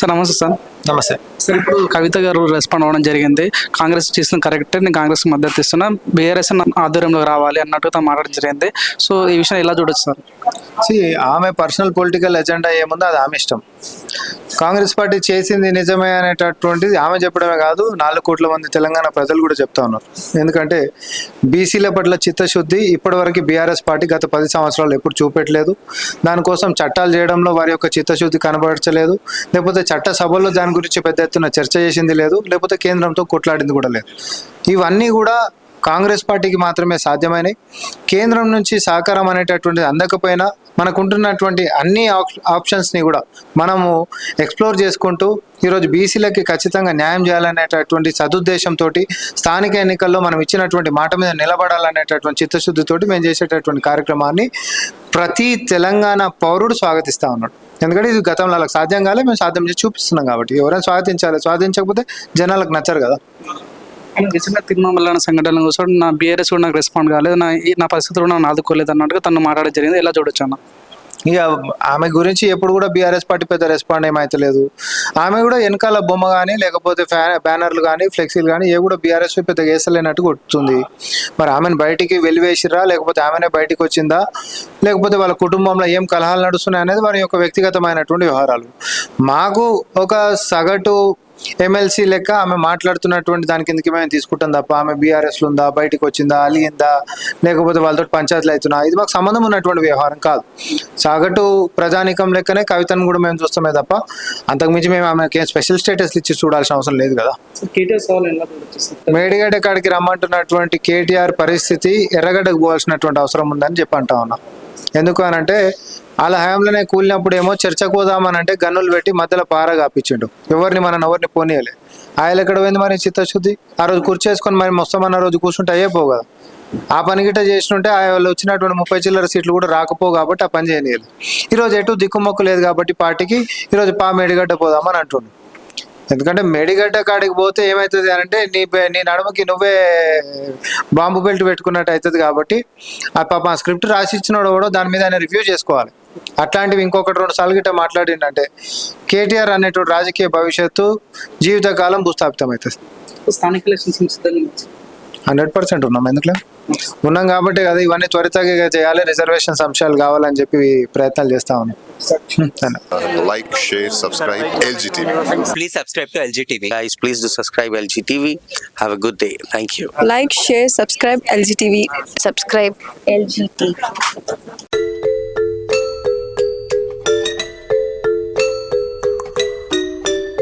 Sir నమస్తే sir. నమస్తే. Sir ఇప్పుడు కవిత గారు రెస్పాండ్ అవ్వడం జరిగింది. కాంగ్రెస్ చేసిన కరెక్టే నేను కాంగ్రెస్ మద్దతు ఇస్తున్నా. బీఆర్ఎస్ ఆధ్వర్యంలో రావాలి అన్నట్టు తను మాట్లాడడం జరిగింది. సో ఈ విషయం ఎలా చూడొచ్చు సార్? ఆమె పర్సనల్ పొలిటికల్ ఎజెండా ఏముందో అది ఆమె ఇష్టం. కాంగ్రెస్ పార్టీ చేసింది నిజమే అనేటటువంటిది ఆమె చెప్పడమే కాదు నాలుగు కోట్ల మంది తెలంగాణ ప్రజలు కూడా చెప్తా ఉన్నారు. ఎందుకంటే బీసీల పట్ల చిత్తశుద్ధి ఇప్పటివరకు బీఆర్ఎస్ పార్టీ గత పది సంవత్సరాలు ఎప్పుడు చూపెట్టలేదు. దానికోసం చట్టాలు చేయడంలో వారి యొక్క చిత్తశుద్ధి కనబరచలేదు. లేకపోతే చట్ట సభల్లో దాని గురించి పెద్ద ఎత్తున చర్చ చేసింది లేదు. లేకపోతే కేంద్రంతో కొట్లాడింది కూడా లేదు. ఇవన్నీ కూడా కాంగ్రెస్ పార్టీకి మాత్రమే సాధ్యమైనవి. కేంద్రం నుంచి సహకారం అనేటటువంటిది అందకపోయినా మనకుంటున్నటువంటి అన్ని ఆప్షన్స్ని కూడా మనము ఎక్స్ప్లోర్ చేసుకుంటూ ఈరోజు బీసీలకి ఖచ్చితంగా న్యాయం చేయాలనేటటువంటి సదుద్దేశంతో స్థానిక ఎన్నికల్లో మనం ఇచ్చినటువంటి మాట మీద నిలబడాలనేటటువంటి చిత్తశుద్ధితోటి మేము చేసేటటువంటి కార్యక్రమాన్ని ప్రతి తెలంగాణ పౌరుడు స్వాగతిస్తా ఉన్నాడు. ఎందుకంటే ఇది గతంలో వాళ్ళకి సాధ్యం కాలే మేము సాధ్యం చేసి చూపిస్తున్నాం కాబట్టి. ఎవరైనా స్వాగతించాలి స్వాగతించకపోతే జనాలకు నచ్చరు కదా. నిజంగా తిరుమల సంఘటనలు కోసం నా బీఆర్ఎస్ కూడా నాకు రెస్పాండ్ కాలేదు. నా ఈ- నా పరిస్థితులు నన్ను ఆదుకోలేదు అన్నట్టుగా తను మాట్లాడడం జరిగింది. ఎలా చూడొచ్చు అన్న. ఇక ఆమె గురించి ఎప్పుడు కూడా బీఆర్ఎస్ పార్టీ పెద్ద రెస్పాండ్ ఏమైతలేదు. ఆమె కూడా వెనకాల బొమ్మ కానీ లేకపోతే ఫ్యా బ్యానర్లు కానీ ఫ్లెక్సీలు కానీ ఏ కూడా బీఆర్ఎస్ పెద్ద వేసలేనట్టు కొడుతుంది మరి ఆమెను బయటికి వెలివేసిరా లేకపోతే ఆమెనే బయటికి వచ్చిందా? లేకపోతే వాళ్ళ కుటుంబంలో ఏం కలహాలు నడుస్తున్నాయి అనేది వారి యొక్క వ్యక్తిగతమైనటువంటి వ్యవహారాలు. మాకు ఒక సగటు ఎమ్మెల్సీ లెక్క ఆమె మాట్లాడుతున్నటువంటి దాని కిందకి మేము తీసుకుంటాం తప్ప ఆమె బీఆర్ఎస్లో ఉందా బయటికి వచ్చిందా అలిగిందా లేకపోతే వాళ్ళతో పంచాయతీలు అవుతున్నా ఇది మాకు సంబంధం ఉన్నటువంటి వ్యవహారం కాదు. సగటు ప్రజానికం లెక్కనే కవితను కూడా మేము చూస్తామే తప్ప అంతకుమించి మేము ఆమెకి స్పెషల్ స్టేటస్ ఇచ్చి చూడాల్సిన అవసరం లేదు కదా. మేడిగడ్డ కాడికి రమ్మంటున్నటువంటి కేటీఆర్ పరిస్థితి ఎర్రగడ్డకు పోవాల్సినటువంటి అవసరం ఉందని చెప్పి అంటా ఉన్నా. ఎందుకు అని అంటే వాళ్ళ హయాంలోనే కూలినప్పుడు ఏమో చర్చకు అంటే గన్నులు పెట్టి మధ్యలో పార కాపించిండు. ఎవరిని మనం ఎవరిని పోనీయలే. ఆయన ఎక్కడ పోయింది మరి చిత్తశుద్ధి. ఆ రోజు కుర్చేసుకొని మరి మొస్తమన్న రోజు కూర్చుంటే అయ్యేపోవు కదా. ఆ పని గిట్ట చేసినట్టే ఆ వాళ్ళు వచ్చినటువంటి ముప్పై చిల్లర సీట్లు కూడా రాకపోవు కాబట్టి ఆ పని చేయలేదు ఈరోజు ఎటు దిక్కుమొక్కు లేదు కాబట్టి పార్టీకి ఈరోజు పా మేడిగడ్డ పోదామని అంటుండు. ఎందుకంటే మెడిగడ్డ కాడికి పోతే ఏమవుతుంది అని అంటే నీ పే- నీ నడుమకి నువ్వే బాంబు బెల్ట్ పెట్టుకున్నట్టు అవుతుంది కాబట్టి ఆ పాప ఆ స్క్రిప్ట్ రాసిచ్చినోడు కూడా దాని మీద ఆయన రివ్యూ చేసుకోవాలి. అట్లాంటివి ఇంకొకటి రెండు సార్లు గిట్ట మాట్లాడిందంటే కేటీఆర్ అనేటువంటి రాజకీయ భవిష్యత్తు జీవితకాలం భూస్థాపితం అవుతుంది స్థానిక ఎలక్షన్స్ హండ్రెడ్ పర్సెంట్ ఉన్నాం ఎందుకులే? ఉన్నాం కాబట్టి కదా ఇవన్నీ త్వరితగా చేయాలి రిజర్వేషన్ అంశాలు కావాలని చెప్పి ప్రయత్నాలు చేస్తా ఉన్నాం. Like share subscribe please subscribe to LG please subscribe LG TV good day thank you like share subscribe LG subscribe LG